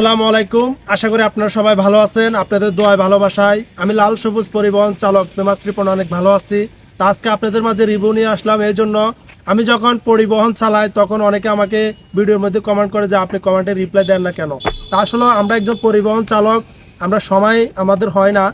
আসসালামু আলাইকুম। আশা করি আপনারা সবাই ভালো আছেন, আপনাদের দোয়ায় ভালোবাসায়। আমি লাল সবুজ পরিবহন চালক প্রেমাস রিপন অনেক ভালো আছি। তা আজকে আপনাদের মাঝে রিভিউ নিয়ে আসলাম, এই জন্য আমি যখন পরিবহন চালাই, তখন অনেকে আমাকে ভিডিওর মধ্যে কমেন্ট করে যে আপনি কমেন্টে রিপ্লাই দেন না কেন? তা আসলে আমরা একজন পরিবহন চালক, আমরা সময় আমাদের হয় না।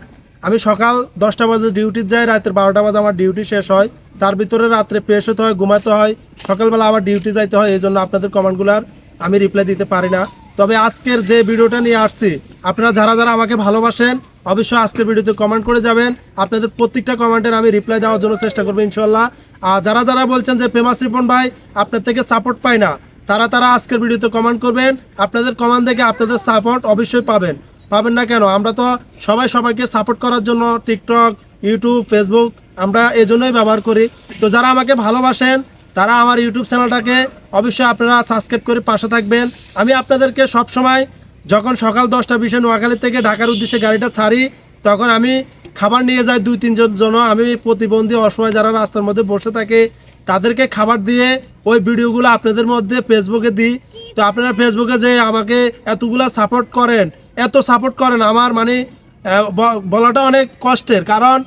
আমি সকাল দশটা বাজে ডিউটি যাই, রাতের বারোটা বাজে আমার ডিউটি শেষ হয়। তার ভিতরে রাত্রে পেশ হতে হয়, ঘুমাতে হয়। সকালবেলা আবার ডিউটি যাইতে হয়, এই জন্য আপনাদের কমেন্টগুলোর আমি রিপ্লাই দিতে পারি না। তবে আজকের যে ভিডিওটা নিয়ে আসছি, আপনারা যারা যারা আমাকে ভালোবাসেন, অবশ্যই আজকের ভিডিওতে কমেন্ট করে যাবেন। আপনাদের প্রত্যেকটা কমেন্টের আমি রিপ্লাই দেওয়ার জন্য চেষ্টা করব ইনশাল্লাহ আর যারা যারা বলছেন যে ফেমাস রিপন ভাই, আপনার থেকে সাপোর্ট পাই না, তারা তারা আজকের ভিডিওতে কমেন্ট করবেন। আপনাদের কমেন্ট দেখে আপনাদের সাপোর্ট অবশ্যই পাবেন। পাবেন না কেন? আমরা তো সবাই সবাইকে সাপোর্ট করার জন্য টিকটক ইউটিউব ফেসবুক আমরা এই জন্যই ব্যবহার করি। তো যারা আমাকে ভালোবাসেন তারা আমার ইউটিউব চ্যানেলটাকে অবশ্যই আপনারা সাবস্ক্রাইব করে পাশে থাকবেন। আমি আপনাদেরকে সব সময় যখন সকাল দশটা বিশে নোয়াখালী থেকে ঢাকার উদ্দেশ্যে গাড়িটা ছাড়ি, তখন আমি খাবার নিয়ে যাই দুই তিনজন জন আমি প্রতিবন্ধী, অসহায় যারা রাস্তার মধ্যে বসে থাকে, তাদেরকে খাবার দিয়ে ওই ভিডিওগুলো আপনাদের মধ্যে ফেসবুকে দিই। তো আপনারা ফেসবুকে যে আমাকে এতগুলা সাপোর্ট করেন, এত সাপোর্ট করেন আমার মানে বলাটা অনেক কষ্টের। কারণ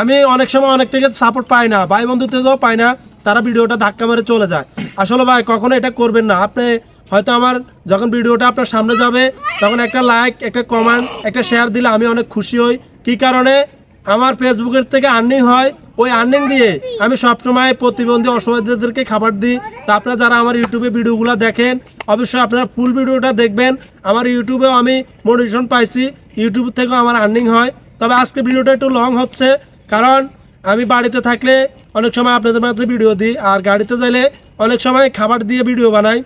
আমি অনেক সময় অনেক থেকে সাপোর্ট পাই না, ভাই বন্ধু থেকেও পাই না। তারা ভিডিওটা ধাক্কা মেরে চলে যায়। আসলে ভাই, কখনো এটা করবেন না। আপনি হয়তো আমার যখন ভিডিওটা আপনার সামনে যাবে, তখন একটা লাইক একটা কমেন্ট একটা শেয়ার দিলে আমি অনেক খুশি হই। কী কারণে? আমার ফেসবুকের থেকে আর্নিং হয়। ওই আর্নিং দিয়ে আমি সবসময় প্রতিবন্ধী অসহায়দেরকে খাবার দিই। তো আপনারা যারা আমার ইউটিউবে ভিডিওগুলো দেখেন, অবশ্যই আপনারা ফুল ভিডিওটা দেখবেন। আমার ইউটিউবেও আমি মোটিভেশন পাইছি। ইউটিউব থেকেও আমার আর্নিং হয়। তবে আজকে ভিডিওটা একটু লং হচ্ছে। কারণ আমি বাড়িতে থাকলে অনেক সময় আপনাদের মাঝে ভিডিও দিই, আর গাড়িতে যাইলে অনেক সময় খাবার দিয়ে ভিডিও বানাই।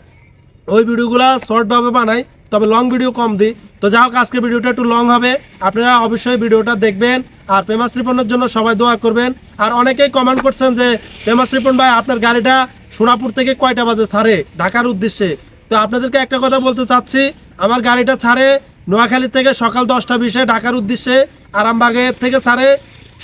ওই ভিডিওগুলো শর্টভাবে বানাই, তবে লং ভিডিও কম দিই। তো যাই হোক, আজকে ভিডিওটা একটু লং হবে। আপনারা অবশ্যই ভিডিওটা দেখবেন, আর ফেমাস রিপনের জন্য সবাই দোয়া করবেন। আর অনেকেই কমেন্ট করছেন যে ফেমাস রিপন ভাই, আপনার গাড়িটা সোনাপুর থেকে কয়টা বাজে ছাড়ে ঢাকার উদ্দেশ্যে? তো আপনাদেরকে একটা কথা বলতে চাচ্ছি, আমার গাড়িটা ছাড়ে নোয়াখালী থেকে সকাল দশটা বিশে ঢাকার উদ্দেশ্যে, আরামবাগের থেকে ছাড়ে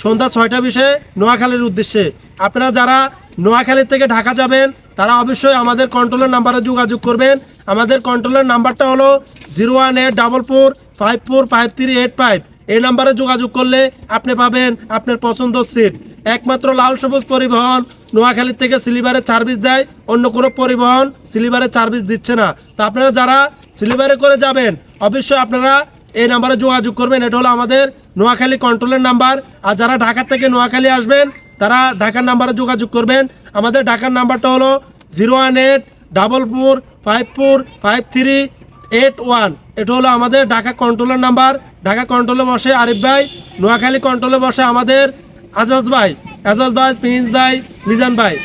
সন্ধ্যা ছয়টা বিশে নোয়াখালীর উদ্দেশ্যে। আপনারা যারা নোয়াখালী থেকে ঢাকা যাবেন, তারা অবশ্যই আমাদের কন্ট্রোলের নাম্বারে যোগাযোগ করবেন। আমাদের কন্ট্রোলের নাম্বারটা হলো zero one eight double four five four five three eight five. এই নাম্বারে যোগাযোগ করলে আপনি পাবেন আপনার পছন্দ সিট একমাত্র লাল সবুজ পরিবহন নোয়াখালী থেকে সিলিভারের সার্ভিস দেয়, অন্য কোনো পরিবহন সিলিভারের সার্ভিস দিচ্ছে না। তো আপনারা যারা সিলিভারে করে যাবেন, অবশ্যই আপনারা এই নাম্বারে যোগাযোগ করবেন। এটা হলো আমাদের নোয়াখালী কন্ট্রোলের নাম্বার আর যারা ঢাকা থেকে নোয়াখালী আসবেন, তারা ঢাকার নাম্বারে যোগাযোগ করবেন। আমাদের ঢাকার নাম্বারটা হলো zero one eight double four five four five three eight one এটা হলো আমাদের ঢাকা কন্ট্রোলের নাম্বার ঢাকা কন্ট্রোলে বসে আরিফ ভাই, নোয়াখালী কন্ট্রোলে বসে আমাদের আজাজ ভাই আজাজ ভাই প্রিন্স ভাই, মিজান ভাই।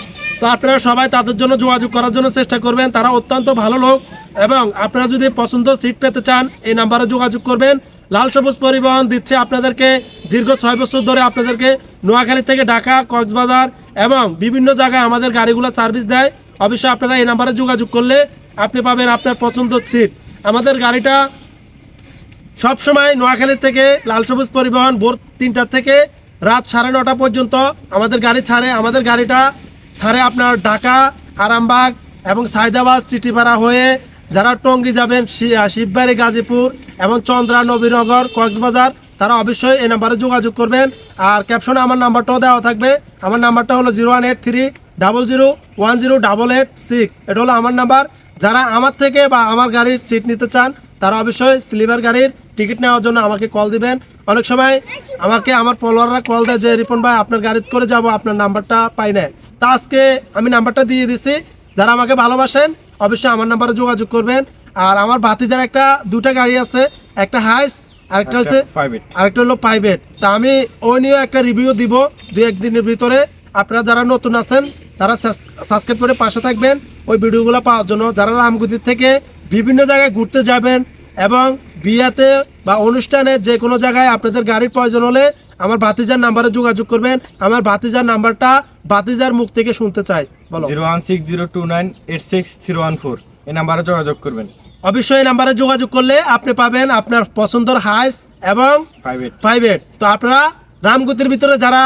তো আপনারা সবাই তাদের জন্য যোগাযোগ করার জন্য চেষ্টা করবেন। তারা অত্যন্ত ভালো লোক। এবং আপনারা যদি পছন্দ সিট পেতে চান, এই নাম্বারে যোগাযোগ করবেন। লাল সবুজ পরিবহন দিচ্ছে আপনাদেরকে। দীর্ঘ ছয় বছর ধরে আপনাদেরকে নোয়াখালী থেকে ঢাকা, কক্সবাজার এবং বিভিন্ন জায়গায় আমাদের গাড়িগুলো সার্ভিস দেয়। অবশ্যই আপনারা এই নাম্বারে যোগাযোগ করলে আপনি পাবেন আপনার পছন্দের সিট আমাদের গাড়িটা সব সময় নোয়াখালী থেকে লাল সবুজ পরিবহন ভোর তিনটা থেকে রাত সাড়ে নটা পর্যন্ত আমাদের গাড়ি ছাড়ে। আমাদের গাড়িটা ছাড়ে আপনার ঢাকা, আরামবাগ এবং সায়দাবাদ চিটিপাড়া হয়ে যারা টঙ্গী যাবেন শিববাড়ি, গাজীপুর এবং চন্দ্রা নবীনগর কক্সবাজার, তারা অবশ্যই এই নাম্বারে যোগাযোগ করবেন। আর ক্যাপশনে আমার নাম্বারটাও দেওয়া থাকবে। আমার নাম্বারটা হলো zero one eight three double zero one zero double eight six. এটা হলো আমার নাম্বার। যারা আমার থেকে বা আমার গাড়ির সিট নিতে চান, তারা অবশ্যই স্লিপার গাড়ির টিকিট নেওয়ার জন্য আমাকে কল দিবেন। অনেক সময় আমাকে আমার ফলোয়াররা কল দেয় যে, রিপন ভাই, আপনার গাড়িতে করে যাব, আপনার নাম্বারটা পাই না তা আজকে আমি নাম্বারটা দিয়ে দিছি। যারা আমাকে ভালোবাসেন অবশ্যই আমার নাম্বারে যোগাযোগ করবেন। আর আমার ভাতিজার একটা দুটা গাড়ি আছে একটা হাইস আরেকটা হচ্ছে আরেকটা হলো প্রাইভেট তা আমি ওই নিয়ে একটা রিভিউ দিব দু একদিনের ভিতরে। আপনারা যারা নতুন আছেন তারা সাবস্ক্রাইব করে পাশে থাকবেন। ওই ভিডিওগুলো পাওয়ার জন্য যারা রামগুদির থেকে বিভিন্ন জায়গায় ঘুরতে যাবেন এবং বিয়াতে বা অনুষ্ঠানে যে কোনো জায়গায় আপনাদের গাড়ির প্রয়োজন হলে আমার ভাতিজার নাম্বারে যোগাযোগ করবেন। আমার ভাতিজার নাম্বারটা ভাতিজার মুখ থেকে শুনতে চাই। বলো। Zero one six zero two nine eight six zero one four. এই নাম্বারে যোগাযোগ করবেন। অবশ্যই এই নাম্বারে যোগাযোগ করলে আপনি পাবেন আপনার পছন্দের হাইস এবং প্রাইভেট প্রাইভেট তো আপনারা রামগতির ভিতরে যারা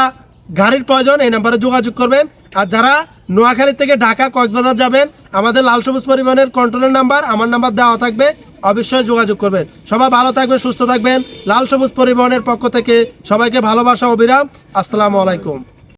গাড়ির প্রয়োজন এই নাম্বারে যোগাযোগ করবেন। আর যারা নোয়াখালী থেকে ঢাকা কক্সবাজার যাবেন আমাদের লাল সবুজ পরিবহনের কন্ট্রোলের নাম্বার আমার নাম্বার দেওয়া থাকবে। অবশ্যই যোগাযোগ করবেন। সবাই ভালো থাকবেন, সুস্থ থাকবেন। লাল সবুজ পরিবহনের পক্ষ থেকে সবাইকে ভালোবাসা অবিরাম আসসালামু আলাইকুম।